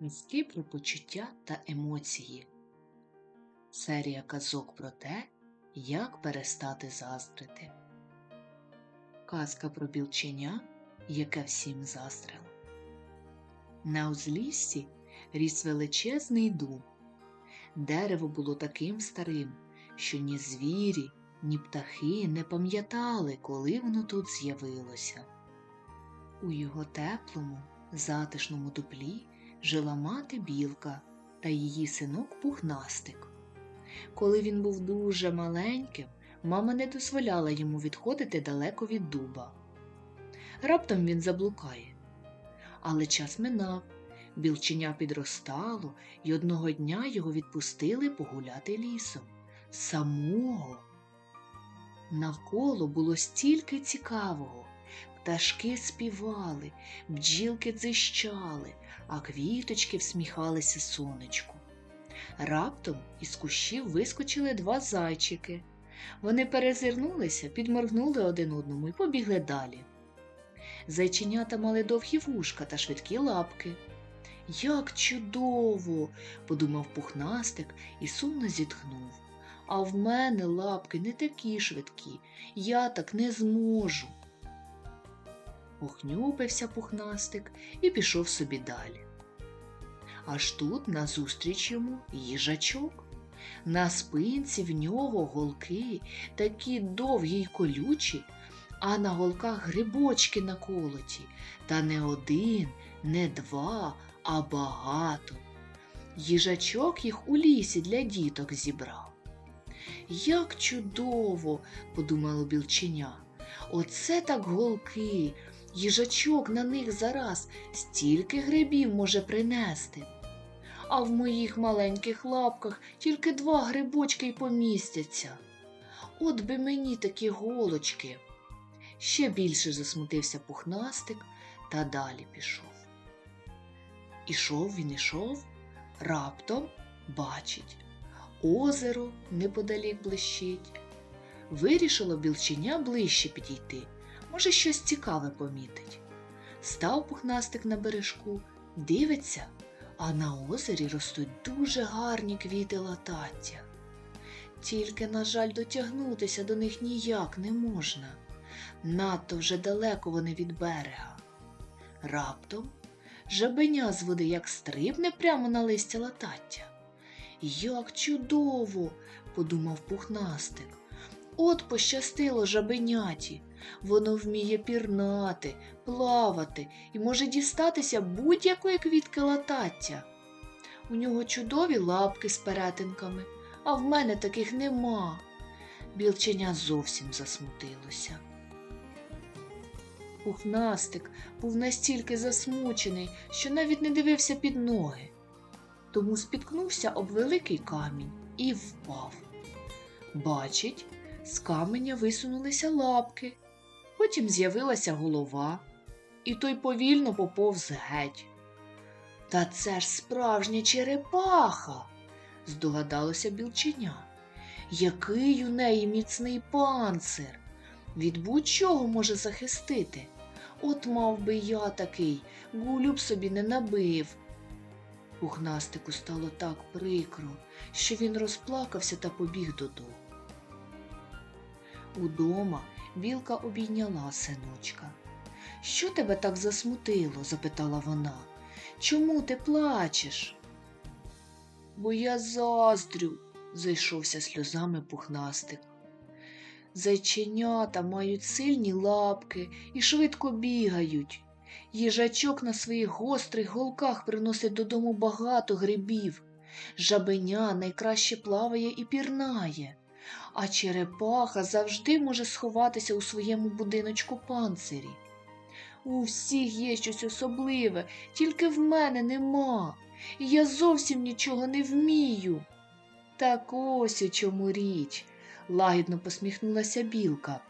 Казки про почуття та емоції. Серія казок про те, як перестати заздрити. Казка про білченя, яке всім заздрило. На узліссі ріс величезний дуб. Дерево було таким старим, що ні звірі, ні птахи не пам'ятали, коли воно тут з'явилося. У його теплому, затишному дуплі жила мати білка та її синок пухнастик. Коли він був дуже маленьким, мама не дозволяла йому відходити далеко від дуба. Раптом він заблукає. Але час минав, білченя підростало, і одного дня його відпустили погуляти лісом. Самого. Навколо було стільки цікавого. Пташки співали, бджілки дзищали, а квіточки всміхалися сонечку. Раптом із кущів вискочили два зайчики. Вони перезирнулися, підморгнули один одному і побігли далі. Зайченята мали довгі вушка та швидкі лапки. Як чудово! подумав пухнастик і сумно зітхнув. А в мене лапки не такі швидкі, я так не зможу. Похнюпився пухнастик і пішов собі далі. Аж тут назустріч йому їжачок. На спинці в нього голки такі довгі й колючі, а на голках грибочки наколоті, та не один, не два, а багато. Їжачок їх у лісі для діток зібрав. Як чудово, подумало білченя. Оце так голки, їжачок на них зараз стільки грибів може принести. А в моїх маленьких лапках тільки два грибочки й помістяться. От би мені такі голочки. Ще більше засмутився пухнастик та далі пішов. Ішов він ішов, раптом бачить, озеро неподалік блищить. Вирішило білченя ближче підійти, може, щось цікаве помітить. Став пухнастик на бережку, дивиться, а на озері ростуть дуже гарні квіти латаття. Тільки, на жаль, дотягнутися до них ніяк не можна. Надто вже далеко вони від берега. Раптом жабеня з води як стрибне прямо на листя латаття. Як чудово, подумав пухнастик. От пощастило жабеняті. Воно вміє пірнати, плавати і може дістатися будь-якої квітки латаття. У нього чудові лапки з перетинками, а в мене таких нема. Білченя зовсім засмутилося. Пухнастик був настільки засмучений, що навіть не дивився під ноги. Тому спіткнувся об великий камінь і впав. Бачить, з каменя висунулися лапки, потім з'явилася голова, і той повільно поповз геть. Та це ж справжня черепаха, здогадалося білченя. Який у неї міцний панцир, від будь-чого може захистити. От мав би я такий, гулю б собі не набив. Пухнастику стало так прикро, що він розплакався та побіг додому. Удома білка обійняла синочка. Що тебе так засмутило? запитала вона. Чому ти плачеш? Бо я заздрю, зайшовся сльозами пухнастик. Зайченята мають сильні лапки і швидко бігають. Їжачок на своїх гострих голках приносить додому багато грибів. Жабеня найкраще плаває і пірнає, а черепаха завжди може сховатися у своєму будиночку панцирі. У всіх є щось особливе, тільки в мене нема, і я зовсім нічого не вмію. Так ось у чому річ, лагідно посміхнулася білка.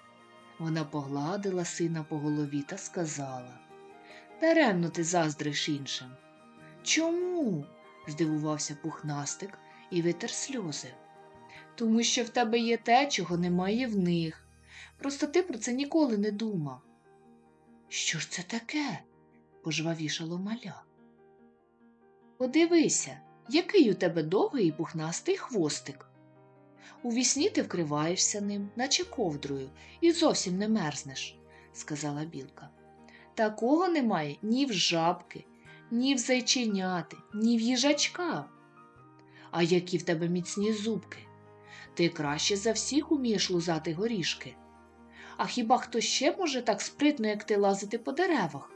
Вона погладила сина по голові та сказала Даремно ти заздриш іншим. Чому? здивувався пухнастик і витер сльози. Тому що в тебе є те, чого немає в них. Просто ти про це ніколи не думав. Що ж це таке? пожвавішало маля. Подивися, який у тебе довгий і пухнастий хвостик. У вісні ти вкриваєшся ним, наче ковдрою, і зовсім не мерзнеш, сказала білка. Такого немає ні в жабки, ні в зайченяти, ні в їжачка. А які в тебе міцні зубки. Ти краще за всіх умієш лузати горішки. А хіба хто ще може так спритно, як ти лазити по деревах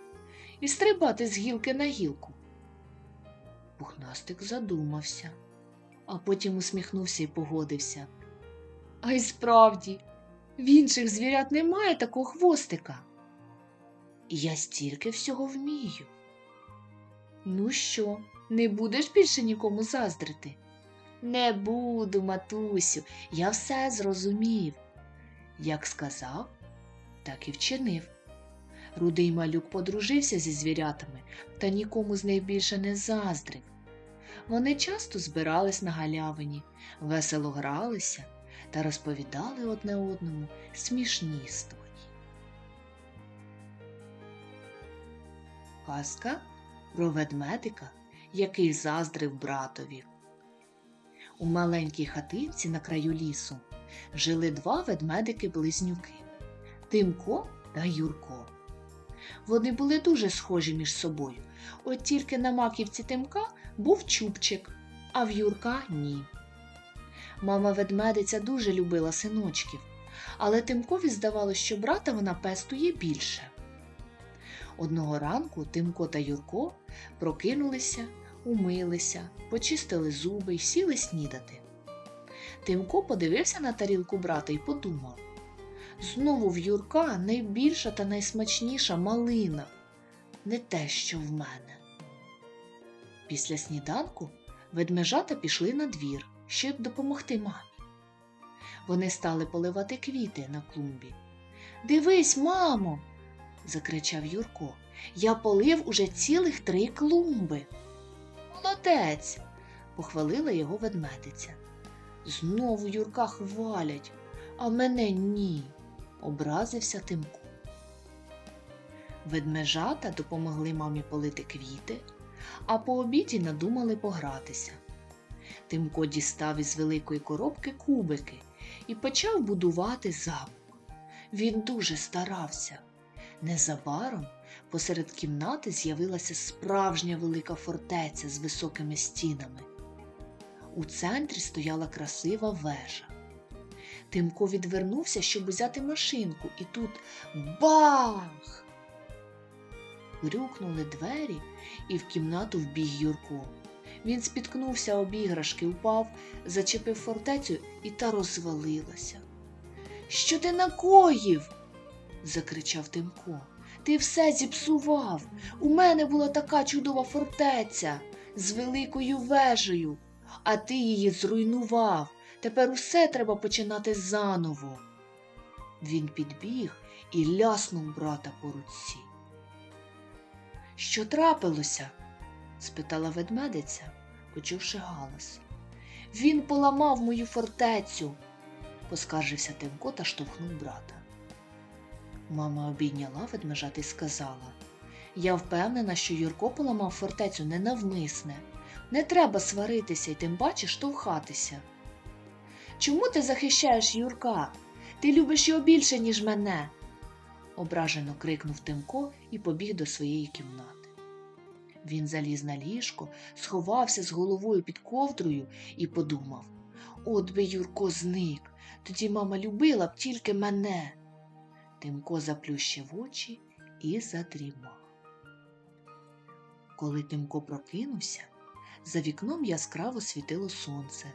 і стрибати з гілки на гілку? Пухнастик задумався, а потім усміхнувся і погодився. А й справді, в інших звірят немає такого хвостика. Я стільки всього вмію. Ну що, не будеш більше нікому заздрити? Не буду, матусю, я все зрозумів. Як сказав, так і вчинив. Рудий малюк подружився зі звірятами та нікому з них більше не заздрив. Вони часто збирались на галявині, весело гралися та розповідали одне одному смішні історії. Казка про ведмедика, який заздрив братові. У маленькій хатинці на краю лісу жили два ведмедики-близнюки Тимко та Юрко. Вони були дуже схожі між собою, от тільки на маківці Тимка був чубчик, а в Юрка ні. Мама ведмедиця дуже любила синочків, але Тимкові здавалося, що брата вона пестує більше. Одного ранку Тимко та Юрко прокинулися, умилися, почистили зуби й сіли снідати. Тимко подивився на тарілку брата і подумав знову в Юрка найбільша та найсмачніша малина, не те, що в мене. Після сніданку ведмежата пішли на двір, щоб допомогти мамі. Вони стали поливати квіти на клумбі. Дивись, мамо, закричав Юрко. Я полив уже цілих три клумби. Молодець, похвалила його ведмедиця. Знову Юрка хвалять, а мене ні, образився Тимко. Ведмежата допомогли мамі полити квіти, а по обіді надумали погратися. Тимко дістав із великої коробки кубики і почав будувати замок. Він дуже старався. Незабаром посеред кімнати з'явилася справжня велика фортеця з високими стінами. У центрі стояла красива вежа. Тимко відвернувся, щоб взяти машинку, і тут бах! Грюкнули двері, і в кімнату вбіг Юрко. Він спіткнувся об іграшки, упав, зачепив фортецю і та розвалилася. Що ти накоїв? закричав Тимко. Ти все зіпсував. У мене була така чудова фортеця з великою вежею, а ти її зруйнував. Тепер усе треба починати заново. Він підбіг і ляснув брата по руці. Що трапилося? спитала ведмедиця, почувши галас. Він поламав мою фортецю, поскаржився Тимко та штовхнув брата. Мама обійняла ведмежат і сказала Я впевнена, що Юрко поламав фортецю ненавмисне. Не треба сваритися і тим паче штовхатися. Чому ти захищаєш Юрка? Ти любиш його більше, ніж мене, ображено крикнув Тимко і побіг до своєї кімнати. Він заліз на ліжко, сховався з головою під ковдрою і подумав От би Юрко зник, тоді мама любила б тільки мене. Тимко заплющив очі і задрімав. Коли Тимко прокинувся, за вікном яскраво світило сонце.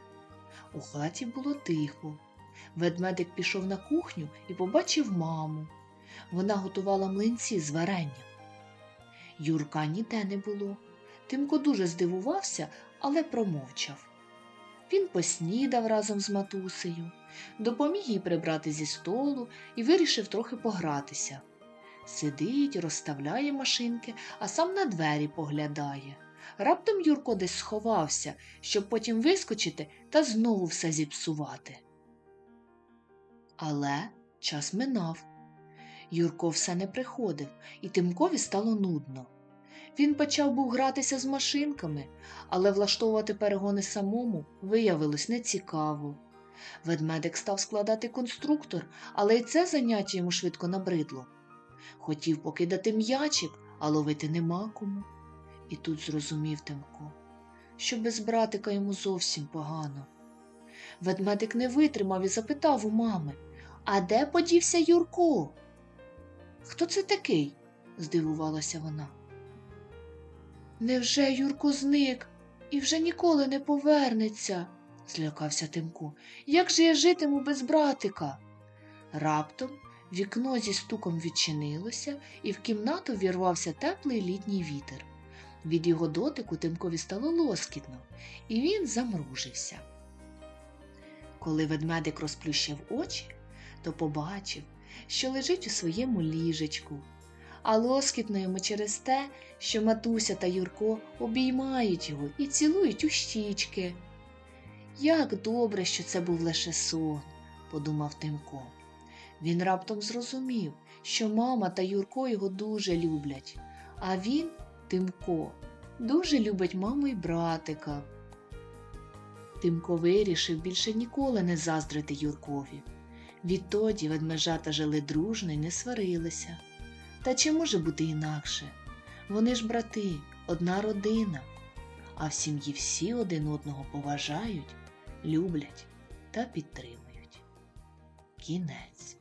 У хаті було тихо. Ведмедик пішов на кухню і побачив маму. Вона готувала млинці з варенням. Юрка ніде не було. Тимко дуже здивувався, але промовчав. Він поснідав разом з матусею, допоміг їй прибрати зі столу і вирішив трохи погратися. Сидить, розставляє машинки, а сам на двері поглядає. Раптом Юрко десь сховався, щоб потім вискочити та знову все зіпсувати. Але час минав. Юрко все не приходив, і Тимкові стало нудно. Він почав був гратися з машинками, але влаштовувати перегони самому виявилось нецікаво. Ведмедик став складати конструктор, але й це заняття йому швидко набридло. Хотів покидати м'ячик, а ловити нема кому. І тут зрозумів Тимко, що без братика йому зовсім погано. Ведмедик не витримав і запитав у мами, а де подівся Юрко? Хто це такий? здивувалася вона. Невже Юрко зник і вже ніколи не повернеться? злякався Тимко. Як же я житиму без братика? Раптом вікно зі стуком відчинилося, і в кімнату вірвався теплий літній вітер. Від його дотику Тимкові стало лоскітно, і він замружився. Коли ведмедик розплющив очі, то побачив, що лежить у своєму ліжечку, а лоскітно йому через те, що матуся та Юрко обіймають його і цілують у щічки. Як добре, що це був лише сон, подумав Тимко. Він раптом зрозумів, що мама та Юрко його дуже люблять, а він, Тимко, дуже любить маму й братика. Тимко вирішив більше ніколи не заздрити Юркові. Відтоді ведмежата жили дружно й не сварилися. Та чи може бути інакше? Вони ж брати, одна родина, а в сім'ї всі один одного поважають, люблять та підтримують. Кінець.